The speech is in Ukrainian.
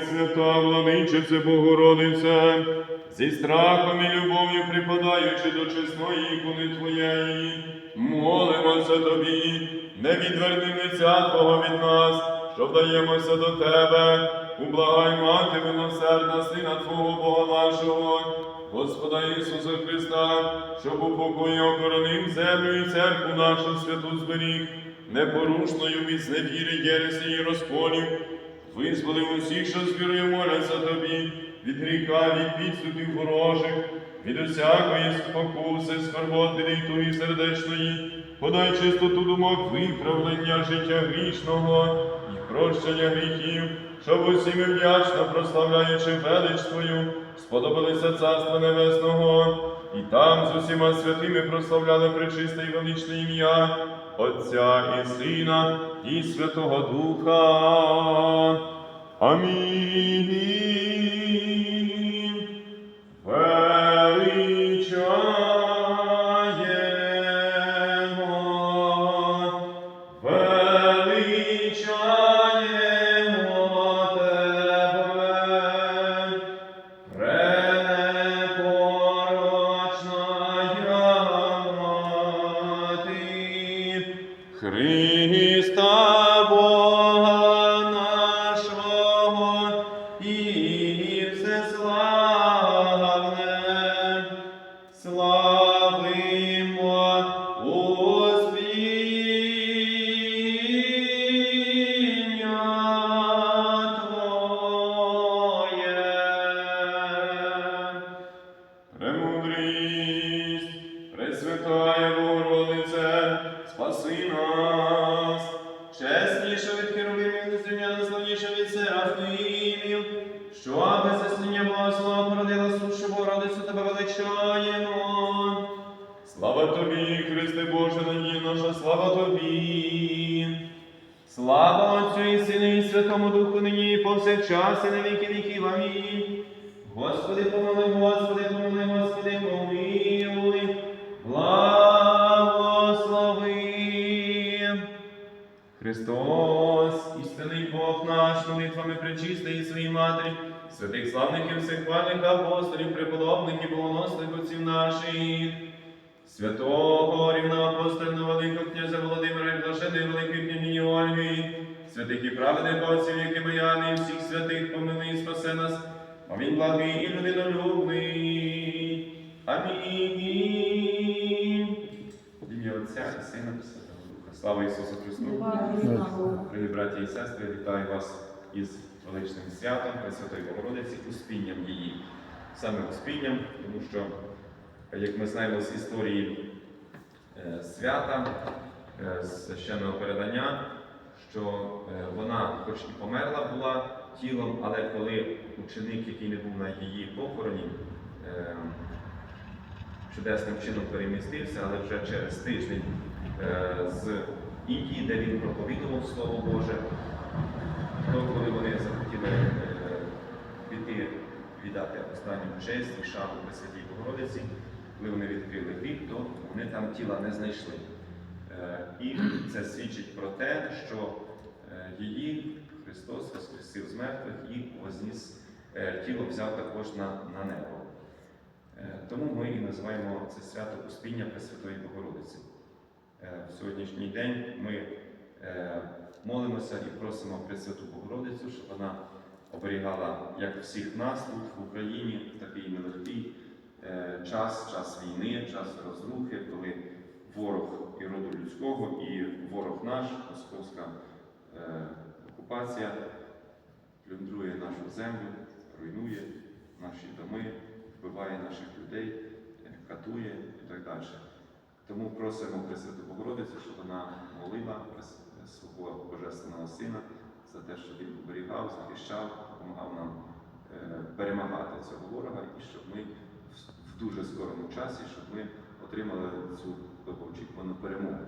Пресвята владичице Богородице, зі страхом і любов'ю припадаючи до чесної ікони Твоєї, молимося Тобі, не відверни лиця Твого від нас, що вдаємося до Тебе, ублагай мати милосердна Сина Твого Бога нашого, Господа Ісуса Христа, щоб у покої охоронив землю і церкву нашу святу зберіг, непорушною від зневіри, єресі і розколів, Визволи усіх, що з вірою моляться тобі, від гріха, від підступів ворожих, від усякої спокуси, скорботи літої сердечної, подай чистоту думок виправлення життя грішного і прощення гріхів, щоб усі ми вдячно прославляючи велич Твою, сподобалися Царства Небесного, і там з усіма святими прославляли пречисте і величне ім'я Отця і Сина і Святого Духа. Амінь. Христа Бога нашого і всеславне, славимо Успіння Твоє. Премудрість, Пресвятая величаємо. Слава тобі, Христе Боже, надія наша, слава тобі. Слава Отцю і Сину і Святому Духу нині і повсякчас і на віки віків. Амінь. Господи, помилуй, Господи, помилуй, Господи, помилуй, благослови. Христос, істинний Бог наш, молитвами пречистої своїй матері, святих славних і всехвальних апостолів, преподобних і богоносних отців наших, святого рівноапостольного великого князя Володимира і блаженої великої княгині Ольги, святих і праведних отців, якими я і всіх святих помилуй і спасе нас. Амінь благий і людинолюбний. Амінь. Ім'я Отця і Сина і Святого Духа. Слава Ісусу Христу! Дорогі браті і сестри, вітаю вас із величним святом Пресвятої Богородиці, успінням її. Саме успінням, тому що, як ми знаємо з історії е, свята, е, з священного передання, що е, вона, хоч і померла була тілом, але коли ученик, який не був на її похороні, чудесним чином перемістився, але вже через тиждень з Індії, де він проповідував Слово Боже, то коли вони захотіли е, піти віддати останню честь і шану Пресвятій Богородиці, коли вони відкрили то вони там тіла не знайшли. Е, І це свідчить про те, що е, її Христос воскресив з мертвих і возніс е, тіло взяв також на, на небо. Тому ми і називаємо це свято Успіння Пресвятої Богородиці. В сьогоднішній день ми молимося і просимо Пресвяту Богородицю, щоб вона оберігала як всіх нас тут в Україні в такий нелегкий е, час, час війни, час розрухи, коли ворог і роду людського, і ворог наш, московська е, окупація, плюндрує нашу землю, руйнує наші доми, вбиває наших людей, е, катує і так далі. Тому просимо Пресвяту Богородицю, щоб вона молила свого Божественного Сина за те, що він оберігав, захищав, допомагав нам е, перемагати цього ворога, і щоб ми в- дуже скорому часі, щоб ми отримали цю довгоочікувану перемогу.